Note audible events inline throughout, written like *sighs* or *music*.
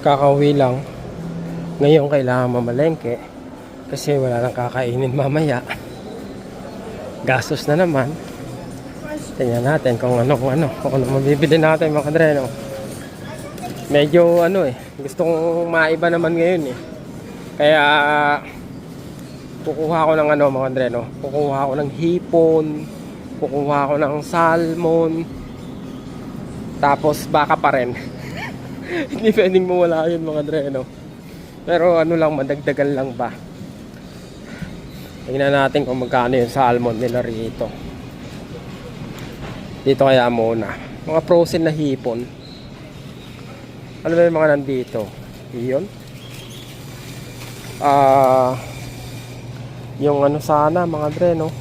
Kakauwi lang. Ngayon kailangan mamalengke kasi wala nang kakainin mamaya. Gastos na naman. Tingnan natin kung ano kung ano kung ano mabibili natin mga kadreno. Medyo ano eh, gusto kong maiba naman ngayon eh. Kaya kukuha ko ng ano mga kadreno, kukuha ko ng hipon, kukuha ko ng salmon, tapos baka pa rin. *laughs* Hindi pwedeng mawala yun mga dreno. Pero ano lang, madagdagan lang ba. Tingnan natin kung magkano yung salmon nila rito. Dito kaya muna. Mga frozen na hipon. Ano ba yung mga nandito? Iyon. Ah... yung ano sana mga dreno.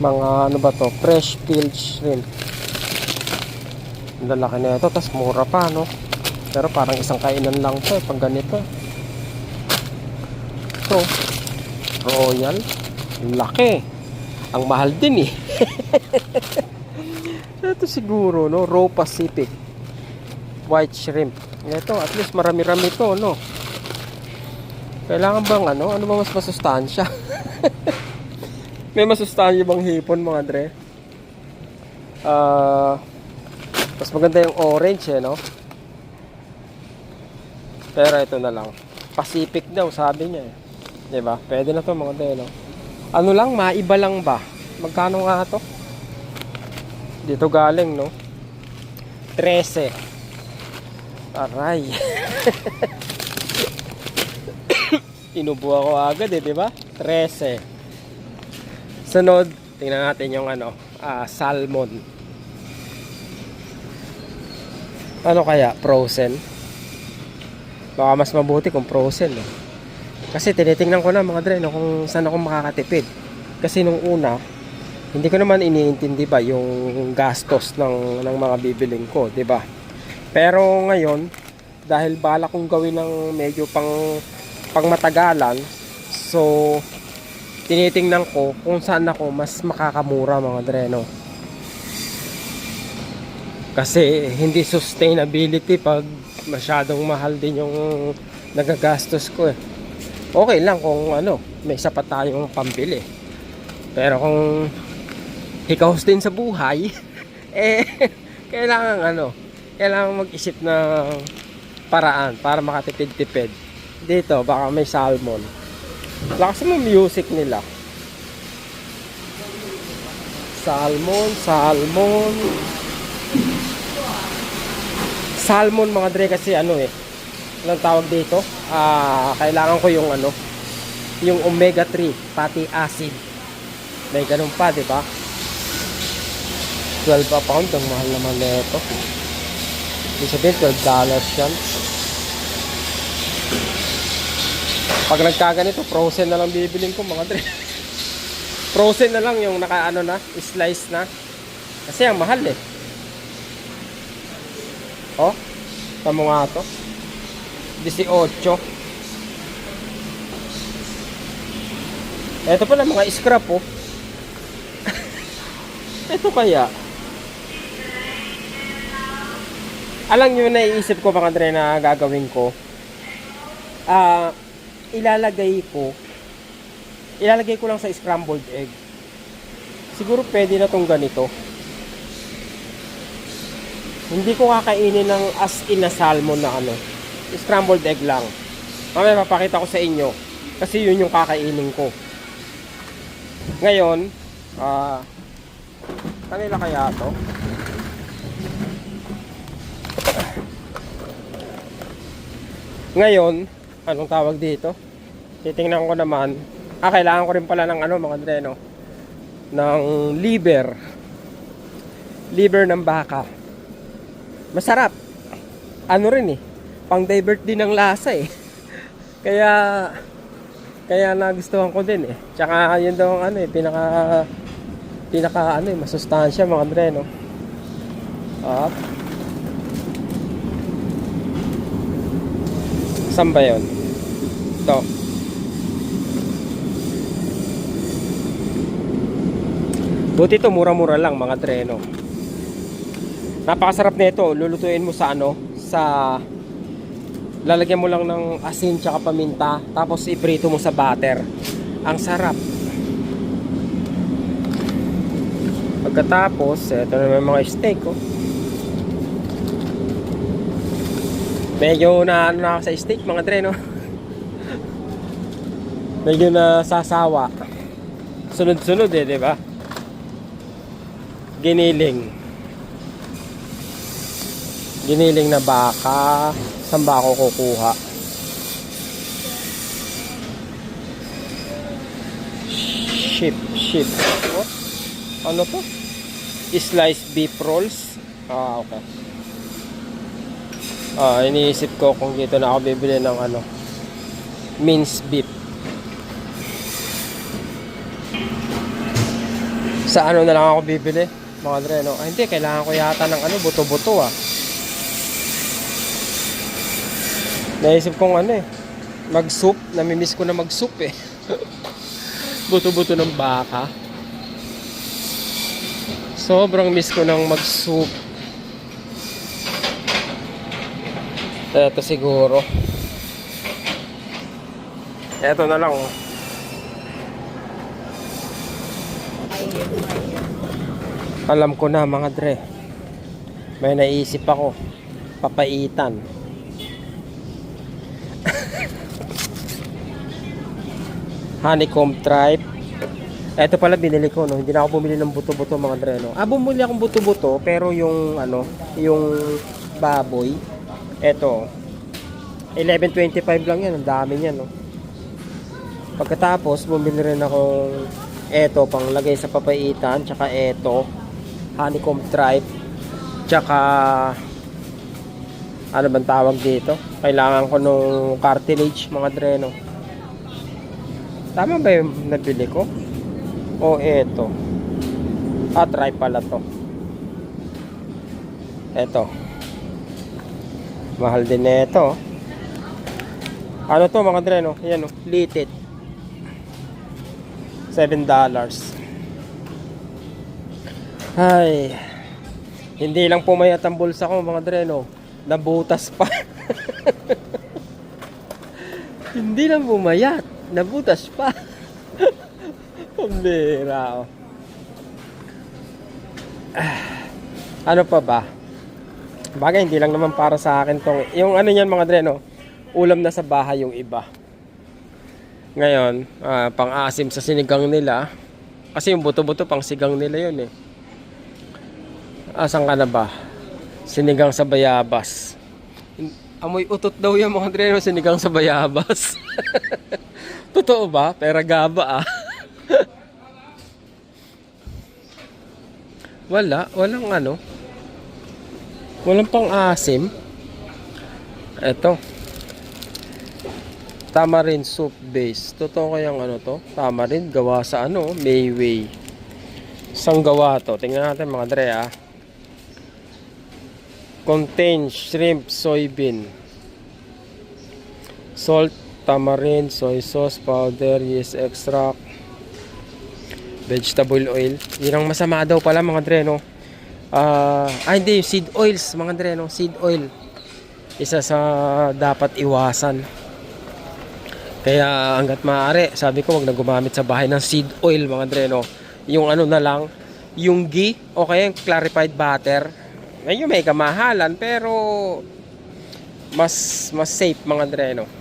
Mga ano ba to? Fresh peeled shrimp. Ang lalaki na ito, tas mura pa, no? Pero parang isang kainan lang to, eh, pag ganito. Ito, Royal. Laki. Ang mahal din, eh. *laughs* ito siguro, no? Raw Pacific. White shrimp. Ito, at least marami-rami to, no? Kailangan bang ano? Ano ba mas masustansya? *laughs* May masustansya bang hipon, mga dre? Ah... mas maganda yung orange eh, no? Pero ito na lang. Pacific daw, sabi niya eh. ba? Pwede na to mga tayo, no? Ano lang, maiba lang ba? Magkano nga to? Dito galing, no? 13. Aray. *laughs* Inubo ako agad eh, di ba? 13. Sunod, tingnan natin yung ano, ah, salmon. Ano kaya? Frozen? Baka mas mabuti kung frozen. Eh. Kasi tinitingnan ko na mga dre, no, kung saan ako makakatipid. Kasi nung una, hindi ko naman iniintindi ba yung gastos ng, ng mga bibiling ko, di ba? Pero ngayon, dahil bala kong gawin ng medyo pang, pang matagalan, so tinitingnan ko kung saan ako mas makakamura mga dre, no? Kasi hindi sustainability pag masyadong mahal din yung nagagastos ko eh. Okay lang kung ano, may sapat tayong pambili. Pero kung hikaws din sa buhay, *laughs* eh, kailangan ano, kailangan mag-isip ng paraan para makatipid-tipid. Dito, baka may salmon. Lakas mo music nila. Salmon, salmon. Salmon mga dre kasi ano eh. Anong tawag dito? Ah, kailangan ko yung ano, yung omega 3 fatty acid. May ganun pa, di ba? 12 a pound, ang mahal naman nito. Ibig sabihin, 12 dollars yan. Pag nagkaganito, frozen na lang bibiling ko mga dre. *laughs* frozen na lang yung naka ano na, slice na. Kasi ang mahal eh. Oh, tamo nga to. 18. Ito pala mga scrap oh. *laughs* Ito kaya. Alam niyo naiisip ko mga dre na gagawin ko. Ah, ilalagay ko ilalagay ko lang sa scrambled egg. Siguro pwede na tong ganito. Hindi ko kakainin ng as in na salmon na ano. Scrambled egg lang. Mamaya papakita ko sa inyo. Kasi yun yung kakainin ko. Ngayon, ah, kanila kaya to? Ngayon, anong tawag dito? Titingnan ko naman. Ah, kailangan ko rin pala ng ano, mga dreno. Ng liver. Liver ng baka. Masarap. Ano rin eh. Pang divert din ng lasa eh. *laughs* Kaya kaya nagustuhan ko din eh. Tsaka yun daw ang ano eh, pinaka pinaka ano eh, masustansya mga dreno. Up. Saan ba yun? Ito. Buti ito, mura-mura lang mga treno. Napakasarap nito. Lulutuin mo sa ano? Sa Lalagyan mo lang ng asin tsaka paminta, tapos iprito mo sa butter. Ang sarap. Pagkatapos, ito na yung mga steak, oh. Medyo na ano na sa steak, mga dre, no? *laughs* Medyo na sasawa. Sunod-sunod eh, di ba? Giniling. Giniling na baka. Saan ba ako kukuha? Ship, ship. What? Ano to? Sliced beef rolls. Ah, okay. Ah, iniisip ko kung dito na ako bibili ng ano, minced beef. Sa ano na lang ako bibili? Mga dre, no? Ah, hindi, kailangan ko yata ng ano, buto-buto ah. Naisip kong ano eh, mag-soup. Namimiss ko na mag-soup eh. *laughs* Buto-buto ng baka. Sobrang miss ko ng mag-soup. Eto siguro. Eto na lang oh. Alam ko na mga dre. May naisip ako. Papaitan. Honeycomb tribe. Ito pala binili ko no, hindi na ako bumili ng buto-buto mga dre no. Ah, bumili akong buto-buto pero yung ano, yung baboy. Ito. 11.25 lang yan, ang dami niyan no. Pagkatapos bumili rin ako eto pang lagay sa papaitan, tsaka eto honeycomb tribe, tsaka ano bang tawag dito? Kailangan ko nung cartilage mga dre no. Tama ba yung nabili ko? O eto? Ah, try pala to. Eto. Mahal din na ito. Ano to mga dre, no? Yan, no? Litit. $7 dollars. Ay. Hindi lang pumayat ang bulsa ko mga dre, no? Nabutas pa. *laughs* Hindi lang pumayat. Nabutas pa. Pambira, oh. Ah, ano pa ba? Bagay, hindi lang naman para sa akin tong... Yung ano yan mga dre, no? Ulam na sa bahay yung iba. Ngayon, ah, pang-asim sa sinigang nila. Kasi yung buto-buto pang sigang nila yun eh. Asan ka na ba? Sinigang sa bayabas. Amoy utot daw yan mga dre, no? Sinigang sa bayabas. *laughs* Totoo ba? Pera gaba ah. Wala, walang ano. Walang pang-asim. Eto. Tamarind soup base. Totoo kayang ano to? Tamarind gawa sa ano? Mayway. Isang gawa to. Tingnan natin mga dre ah. Contains shrimp, soybean. Salt, tamarind, soy sauce, powder, yeast extract, vegetable oil. Yun ang masama daw pala mga dre, no? Ah, ah, hindi, seed oils, mga dre, no? Seed oil. Isa sa dapat iwasan. Kaya hanggat maaari, sabi ko wag na gumamit sa bahay ng seed oil, mga dre, no? Yung ano na lang, yung ghee o kaya yung clarified butter. Ngayon may kamahalan pero mas mas safe mga dre, no?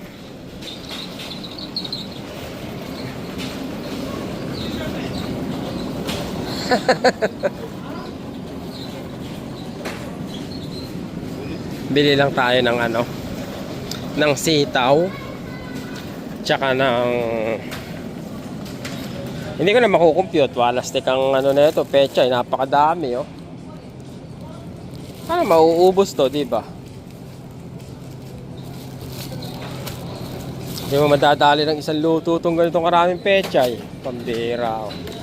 *laughs* Bili lang tayo ng ano ng sitaw tsaka ng hindi ko na makukompute walastik ang ano na ito pecha eh, napakadami oh. Ah mauubos to di ba? Hindi mo madadali ng isang luto itong ganitong karaming pecha eh. Pambira oh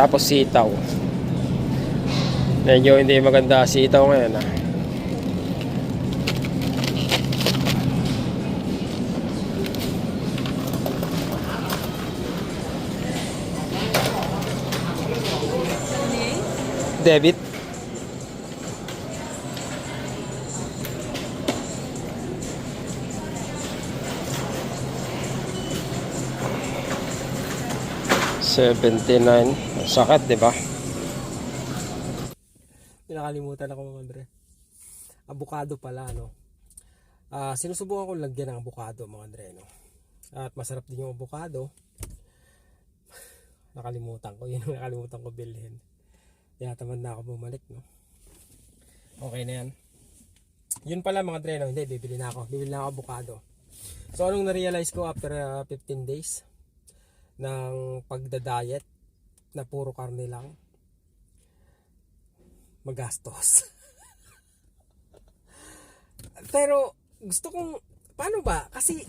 tapos sitaw. Medyo hindi maganda sitaw ngayon ah. Debit. 79. Sakit, di ba? Pinakalimutan ako mga Andre. Avocado pala, no? Ah, sinusubukan ko lagyan ng avocado mga Andre, no? At masarap din yung avocado. Nakalimutan ko. *laughs* Yun nakalimutan ko bilhin. Kaya tamad na ako bumalik, no? Okay na yan. Yun pala mga Andre, no? Hindi, bibili na ako. Bibili na ako avocado. So, anong na-realize ko after ah, 15 days ng pagda-diet na puro karne lang? Magastos. *laughs* Pero, gusto kong, paano ba? Kasi,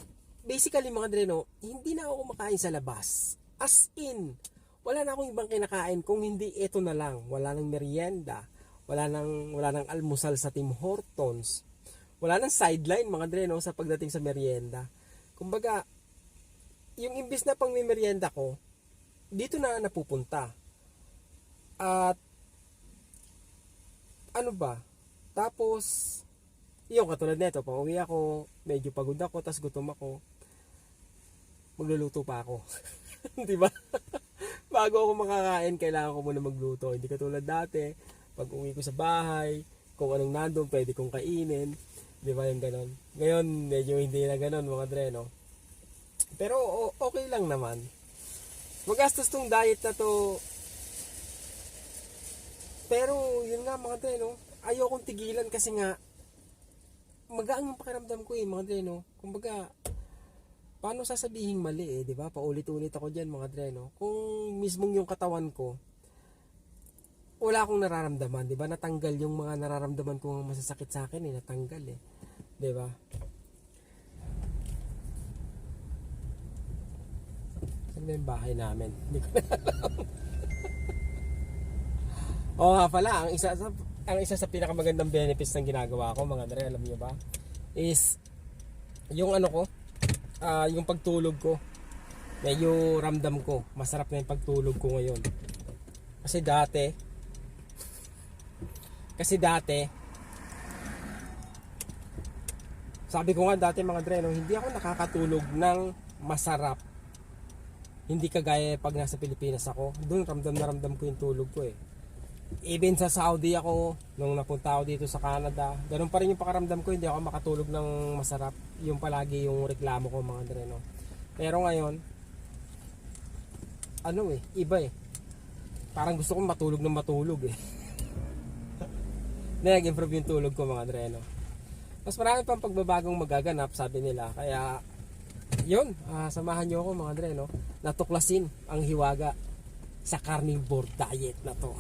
basically mga Dreno, hindi na ako kumakain sa labas. As in, wala na akong ibang kinakain kung hindi ito na lang. Wala nang merienda, wala nang, wala nang almusal sa Tim Hortons, wala nang sideline mga Dreno sa pagdating sa merienda. Kumbaga, yung imbis na pang merienda ko, dito na napupunta. At, ano ba? Tapos, yung katulad nito, pag uwi ako, medyo pagod ako, tas gutom ako, magluluto pa ako. *laughs* Di ba? *laughs* Bago ako makakain, kailangan ko muna magluto. Hindi katulad dati, pag uwi ko sa bahay, kung anong nandun, pwede kong kainin. Di ba yung ganon? Ngayon, medyo hindi na ganon mga dre, no? Pero okay lang naman. Magastos tong diet na to. Pero yun nga mga dre, no? Ayokong tigilan kasi nga magaan yung pakiramdam ko eh, mga dre, no? Kumbaga, paano sasabihin mali eh, di ba? Paulit-ulit ako dyan, mga dre, no? Kung mismong yung katawan ko, wala akong nararamdaman, di ba? Natanggal yung mga nararamdaman ko nga masasakit sa akin eh, natanggal eh. Di ba? Ba yung bahay namin? Hindi ko na alam. Oo nga pala, ang isa sa ang isa sa pinakamagandang benefits ng ginagawa ko, mga dre, alam niyo ba? Is yung ano ko, ah, yung pagtulog ko. Medyo ramdam ko, masarap na yung pagtulog ko ngayon. Kasi dati kasi dati sabi ko nga dati mga dre, no, hindi ako nakakatulog ng masarap hindi kagaya pag nasa Pilipinas ako. Doon ramdam na ramdam ko yung tulog ko eh. Even sa Saudi ako, nung napunta ako dito sa Canada, ganun pa rin yung pakaramdam ko, hindi ako makatulog ng masarap. Yung palagi yung reklamo ko mga dre, no. Pero ngayon, ano eh, iba eh. Parang gusto kong matulog ng matulog eh. *laughs* Nag-improve yung tulog ko mga dre, no. Mas marami pang pagbabagong magaganap, sabi nila. Kaya, yun, ah, samahan nyo ako mga dre, no. Natuklasin ang hiwaga sa carnivore diet na to. *laughs*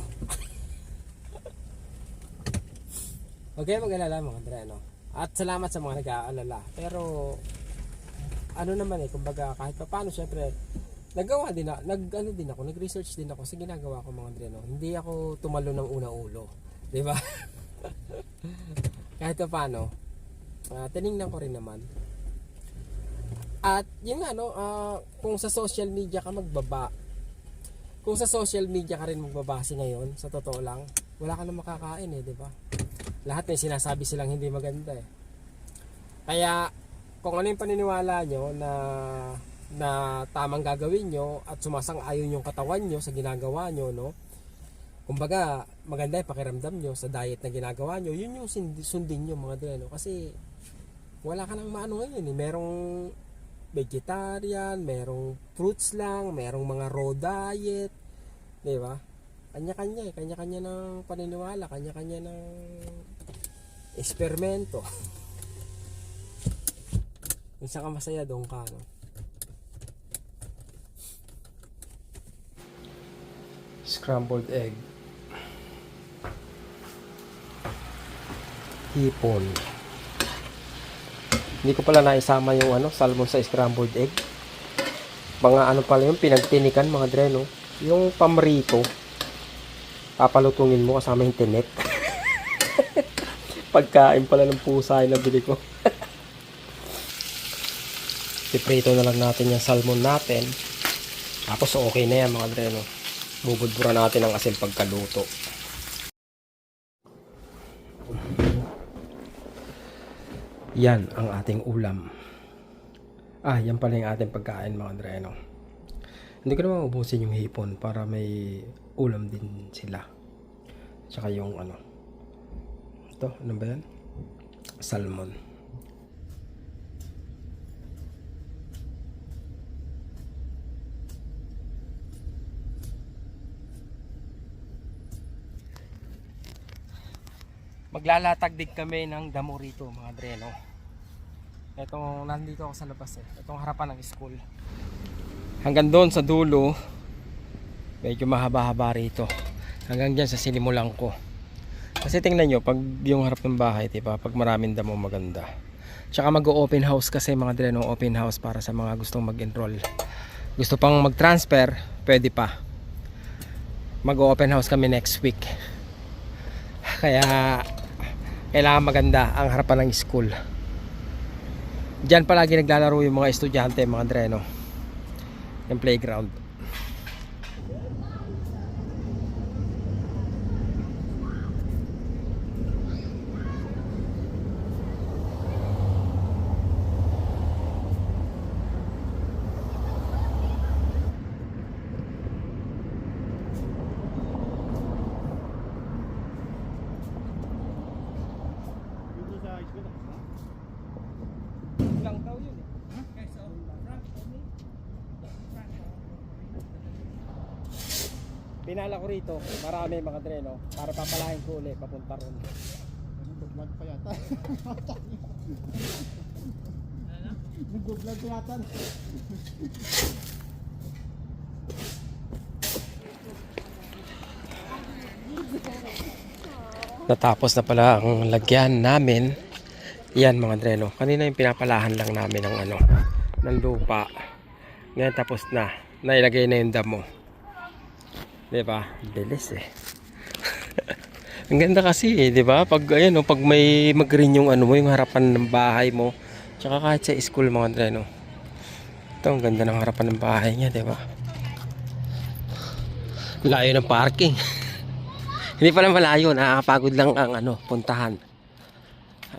okay, mag-alala mga dre, no. At salamat sa mga nag-aalala. Pero, ano naman eh, kumbaga kahit pa paano, syempre, nagawa din ako, nag, ano din ako, nag-research din ako sa ginagawa ko mga dre, no. Hindi ako tumalo ng una ulo. Di ba? *laughs* kahit pa paano, ah, tiningnan ko rin naman. At yun nga no, ah, kung sa social media ka magbaba, kung sa social media ka rin magbabase ngayon, sa totoo lang, wala ka na makakain eh, di ba? Lahat may sinasabi silang hindi maganda eh. Kaya, kung ano yung paniniwala nyo na na tamang gagawin nyo at sumasang-ayon yung katawan nyo sa ginagawa nyo, no? Kumbaga, maganda yung pakiramdam nyo sa diet na ginagawa nyo, yun yung sundin nyo mga dre, no? Kasi, wala ka nang maano ngayon eh. Merong vegetarian, merong fruits lang, merong mga raw diet, di ba? Kanya-kanya eh, kanya-kanya ng paniniwala, kanya-kanya ng eksperimento. *laughs* Kung saan ka masaya, doon ka, no? Scrambled egg. Hipon. Hindi ko pala naisama yung ano, salmon sa scrambled egg. Mga ano pala yung pinagtinikan mga dre, no? Yung pamrito. Papalutungin mo kasama yung tinik. *laughs* Pagkain pala ng pusa yung nabili ko. *laughs* Piprito na lang natin yung salmon natin. Tapos okay na yan mga dre, no? Bubudbura natin ang asin pagkaluto. Yan ang ating ulam. Ah, yan pala yung ating pagkain mga Andre, no? Hindi ko naman ubusin yung hipon para may ulam din sila. Tsaka yung ano. Ito, ano ba yan? Salmon. Maglalatag din kami ng damo rito mga dreno. Itong nandito ako sa labas eh. Itong harapan ng school. Hanggang doon sa dulo, medyo mahaba-haba rito. Hanggang dyan sa sinimulan ko. Kasi tingnan nyo, pag yung harap ng bahay, diba, pag maraming damo maganda. Tsaka mag-open house kasi mga dreno, open house para sa mga gustong mag-enroll. Gusto pang mag-transfer, pwede pa. Mag-open house kami next week. Kaya kailangan maganda ang harapan ng school. Diyan palagi naglalaro yung mga estudyante, mga dreno. Yung playground. Lang daw yun eh. Pinala ko rito, marami mga dreno, para papalahin ko ulit papunta ron. Nag-vlog pa yata. Nag-vlog pa yata. Natapos na pala ang lagyan namin. Yan mga dreno. Kanina yung pinapalahan lang namin ng ano, ng lupa. Ngayon tapos na. Nailagay na yung damo. 'Di ba? Bilis eh. *laughs* ang ganda kasi eh, 'di ba? Pag ayan oh, pag may mag-green yung ano mo, yung harapan ng bahay mo. Tsaka kahit sa school mga dreno. Ito ang ganda ng harapan ng bahay niya, 'di ba? Layo ng parking. *laughs* Hindi pala malayo, nakakapagod lang ang ano, puntahan.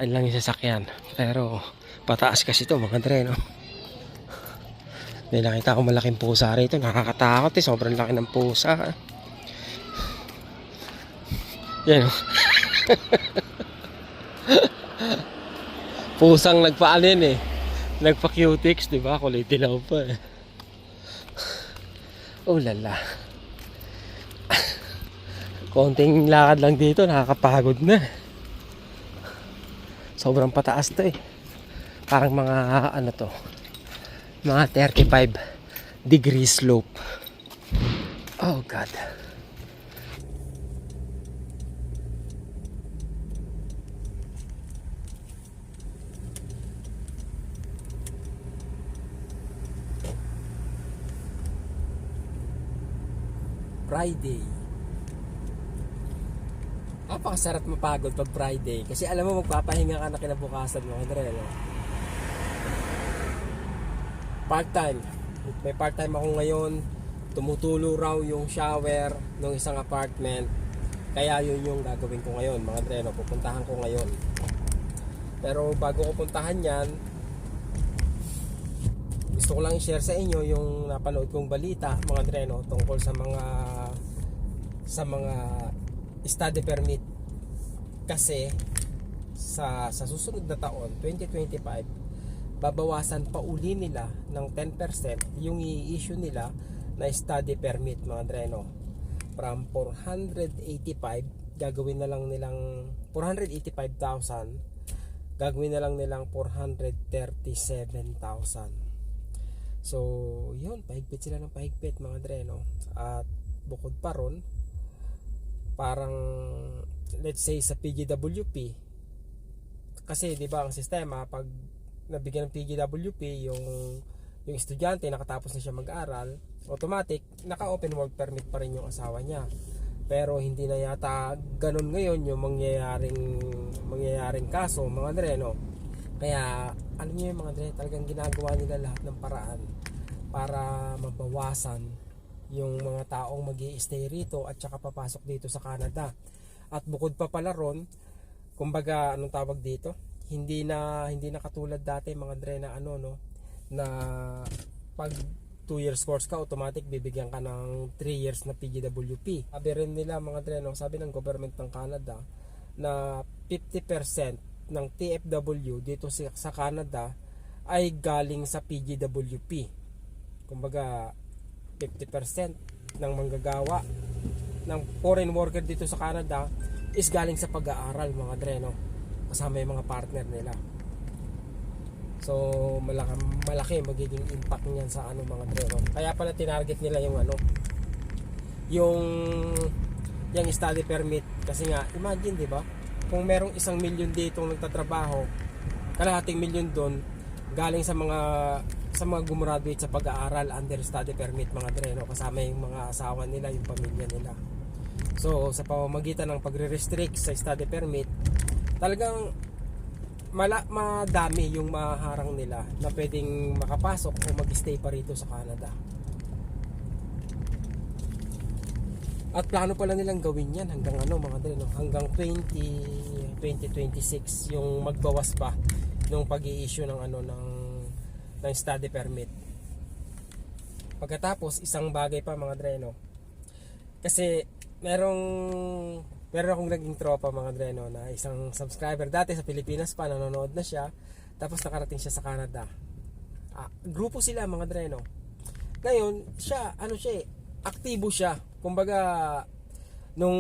Ayun lang yung sasakyan. Pero pataas kasi ito mga dre, no? May nakita ko malaking pusa rito. Nakakatakot eh. Sobrang laki ng pusa. Yan oh. *laughs* Pusang nagpaalin eh. Nagpa-cutix, di ba? Kulay dilaw pa eh. Oh lala. Konting lakad lang dito, nakakapagod na. Sobrang pataas to eh. Parang mga ano to. Mga 35 degree slope. Oh God. Friday. Napakasarap mapagod pag Friday kasi alam mo magpapahinga ka na kinabukasan mga dre. Part-time. May part-time ako ngayon. Tumutulo raw yung shower ng isang apartment. Kaya yun yung gagawin ko ngayon mga dre. No? Pupuntahan ko ngayon. Pero bago ko puntahan yan, gusto ko lang i-share sa inyo yung napanood kong balita mga dreno tungkol sa mga sa mga study permit kasi sa sa susunod na taon 2025 babawasan pa uli nila ng 10% yung i-issue nila na study permit mga dreno from 485 gagawin na lang nilang 485,000 gagawin na lang nilang 437,000 So, yun, pahigpit sila ng pahigpit mga dreno. At bukod pa ron, parang let's say sa PGWP, kasi 'di ba ang sistema pag nabigyan ng PGWP yung yung estudyante nakatapos na siya mag-aral, automatic naka-open work permit pa rin yung asawa niya. Pero hindi na yata ganun ngayon yung mangyayaring mangyayaring kaso mga dreno. Kaya alam niyo yung mga dre, talagang ginagawa nila lahat ng paraan para mabawasan yung mga taong mag stay rito at saka papasok dito sa Canada. At bukod pa pala ron, kumbaga anong tawag dito? Hindi na hindi na katulad dati mga dre na ano no na pag 2 years course ka, automatic bibigyan ka ng 3 years na PGWP. Sabi rin nila mga dreno, sabi ng government ng Canada na 50% ng TFW dito sa Canada ay galing sa PGWP. Kumbaga 50% ng manggagawa ng foreign worker dito sa Canada is galing sa pag-aaral mga dreno kasama yung mga partner nila. So malaki, malaki magiging impact niyan sa ano mga dreno. Kaya pala tinarget nila yung ano yung yung study permit kasi nga imagine 'di ba? Kung merong isang milyon dito nagtatrabaho, kalahating milyon doon galing sa mga sa mga gumraduate sa pag-aaral under study permit mga dreno kasama yung mga asawa nila, yung pamilya nila. So sa pamamagitan ng pagre-restrict sa study permit, talagang mala madami yung maharang nila na pwedeng makapasok o mag-stay pa rito sa Canada. At plano pala nilang gawin yan hanggang ano mga dre, no? hanggang 20 2026 yung magbawas pa nung pag-i-issue ng ano ng ng study permit. Pagkatapos isang bagay pa mga dreno. Kasi merong meron akong naging tropa mga dreno na isang subscriber dati sa Pilipinas pa nanonood na siya tapos nakarating siya sa Canada. Ah, grupo sila mga dreno. Ngayon, siya ano siya, eh, aktibo siya. Kumbaga nung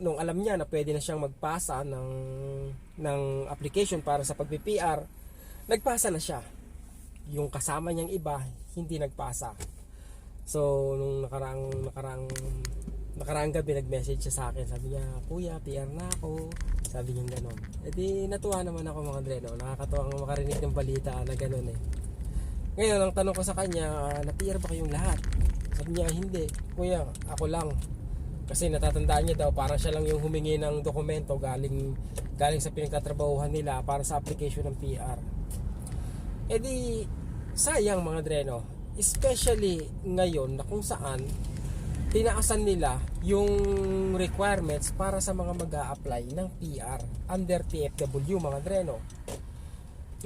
nung alam niya na pwede na siyang magpasa ng ng application para sa pag-PR, nagpasa na siya. Yung kasama niyang iba hindi nagpasa. So nung nakaraang nakaraang nakaraang gabi nag-message siya sa akin. Sabi niya, "Kuya, PR na ako." Sabi niya gano'n. E di natuwa naman ako mga Dreno. Nakakatuwa ang makarinig ng balita na gano'n eh. Ngayon, ang tanong ko sa kanya, "Ah, na-PR ba kayong lahat? Sabi niya, hindi. Kuya, ako lang. Kasi natatandaan niya daw, parang siya lang yung humingi ng dokumento galing, galing sa pinagtatrabahuhan nila para sa application ng PR. E di, sayang mga dreno. Especially ngayon na kung saan tinaasan nila yung requirements para sa mga mag apply ng PR under TFW mga dreno.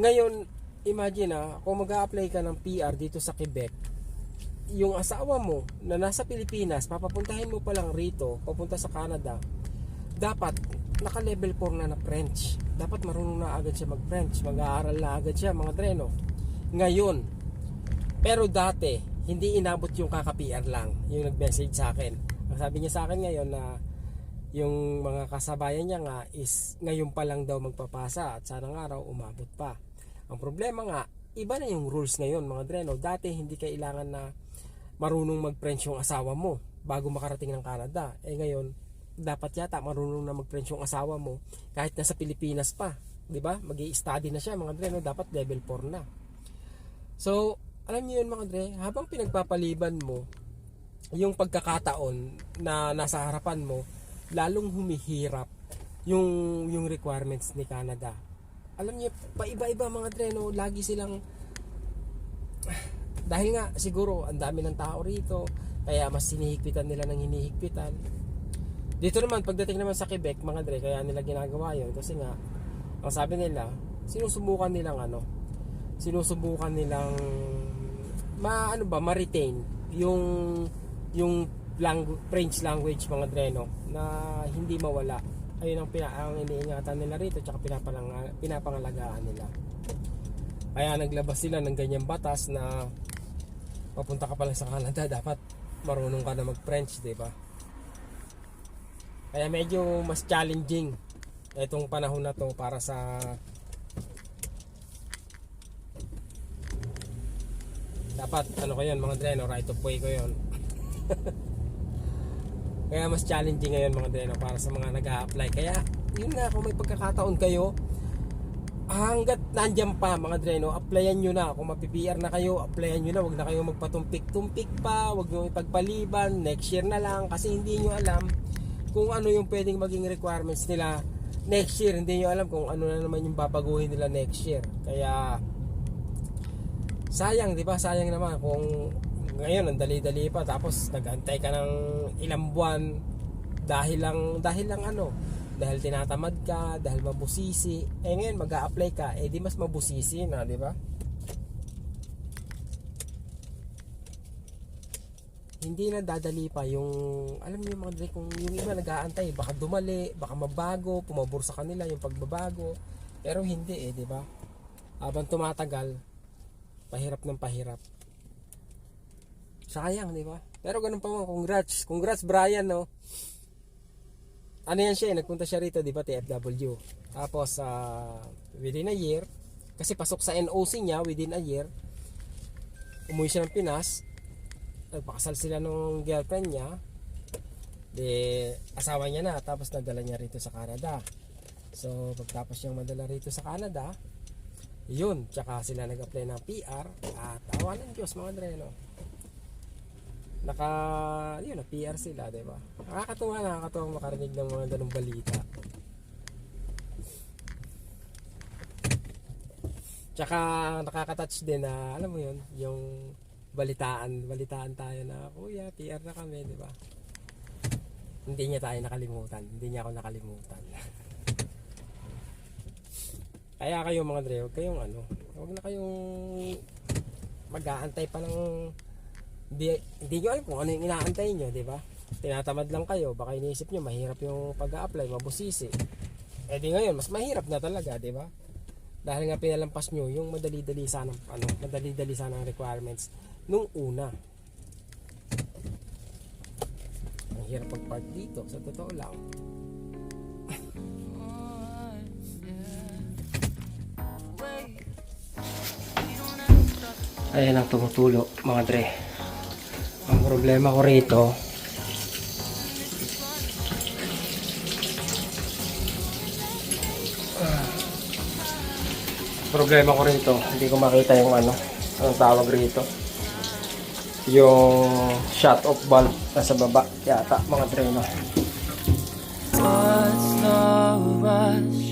Ngayon, imagine na kung mag apply ka ng PR dito sa Quebec, yung asawa mo na nasa Pilipinas, papapuntahin mo pa lang rito, papunta sa Canada, dapat naka level 4 na na French. Dapat marunong na agad siya mag-French, mag-aaral na agad siya mga dreno. Ngayon, pero dati, hindi inabot yung kaka-PR lang, yung nag-message sa akin. Ang sabi niya sa akin ngayon na yung mga kasabayan niya nga is ngayon pa lang daw magpapasa at sana nga raw umabot pa. Ang problema nga, iba na yung rules ngayon mga dreno. Dati hindi kailangan na marunong mag-French yung asawa mo bago makarating ng Canada. Eh ngayon, dapat yata marunong na mag-French yung asawa mo kahit nasa Pilipinas pa. 'Di ba? Magi-study na siya mga dreno, dapat level 4 na. So, alam niyo yun mga dre, habang pinagpapaliban mo yung pagkakataon na nasa harapan mo, lalong humihirap yung yung requirements ni Canada. Alam niyo, paiba-iba mga dre, no? lagi silang *sighs* dahil nga siguro ang dami ng tao rito, kaya mas sinihigpitan nila ng hinihigpitan. Dito naman pagdating naman sa Quebec, mga dre, kaya nila ginagawa 'yon kasi nga ang sabi nila, sinusubukan nilang ano, sinusubukan nilang ma ano ba ma-retain yung yung langu- French language mga dreno na hindi mawala. Ayun ang pina ang iniingatan nila rito tsaka pinapalang pinapangalagaan nila. Kaya naglabas sila ng ganyang batas na papunta ka pa lang sa Canada *laughs* dapat marunong ka na mag French di ba? Kaya medyo mas challenging itong panahon na to para sa dapat ano ko yun mga dreno right of way ko yun. *laughs* Kaya mas challenging ngayon mga dreno para sa mga nag apply kaya yun nga kung may pagkakataon kayo hanggat nandyan pa mga dreno applyan nyo na. Kung mapipr na kayo applyan nyo na. Wag na kayo magpatumpik-tumpik pa. Wag nyo ipagpaliban. Next year na lang. Kasi hindi nyo alam kung ano yung pwedeng maging requirements nila next year. Hindi nyo alam kung ano na naman yung babaguhin nila next year. Kaya sayang, 'di ba? Sayang naman kung ngayon ang dali-dali pa tapos nagantay ka ng ilang buwan dahil lang dahil lang ano, dahil tinatamad ka, dahil mabusisi. Eh ngayon mag-a-apply ka, eh di mas mabusisi na, 'di ba? hindi na dadali pa yung alam niyo mga dre kung yung iba nag-aantay baka dumali baka mabago pumabor sa kanila yung pagbabago pero hindi eh di ba habang tumatagal pahirap ng pahirap. Sayang di ba? Pero ganun pa man congrats. Congrats Brian no? Ano yan siya eh, nagpunta siya rito di ba TFW tapos ah, within a year kasi pasok sa NOC niya within a year umuwi siya ng Pinas nagpakasal sila nung girlfriend niya de asawa niya na tapos nadala niya rito sa Canada. So pagtapos niyang madala rito sa Canada yun tsaka sila nag-apply ng PR at awa ng Diyos mga dre naka yun na PR sila di ba nakakatuwa nakakatuwa makarinig ng mga ganung balita Tsaka nakaka-touch din na alam mo yun, yung balitaan, balitaan tayo na kuya, PR na kami, di ba? Hindi niya tayo nakalimutan, hindi niya ako nakalimutan. *laughs* Kaya kayo mga Dre, huwag kayong ano, huwag na kayong mag-aantay pa ng hindi, hindi nyo alam kung ano yung inaantay nyo, di ba? Tinatamad lang kayo, baka iniisip nyo mahirap yung pag-a-apply, mabusisi. Eh di ngayon, mas mahirap na talaga, di ba? dahil nga pinalampas nyo yung madali-dali sana ano, madali-dali sana ang requirements nung una. Ang hirap pag-park dito, sa totoo lang. Ayan ang tumutulo, mga dre. Ang problema ko rito, problema ko rito, hindi ko makita yung ano, anong tawag rito. Yung shut off valve nasa baba yata mga dreno. What's the rush?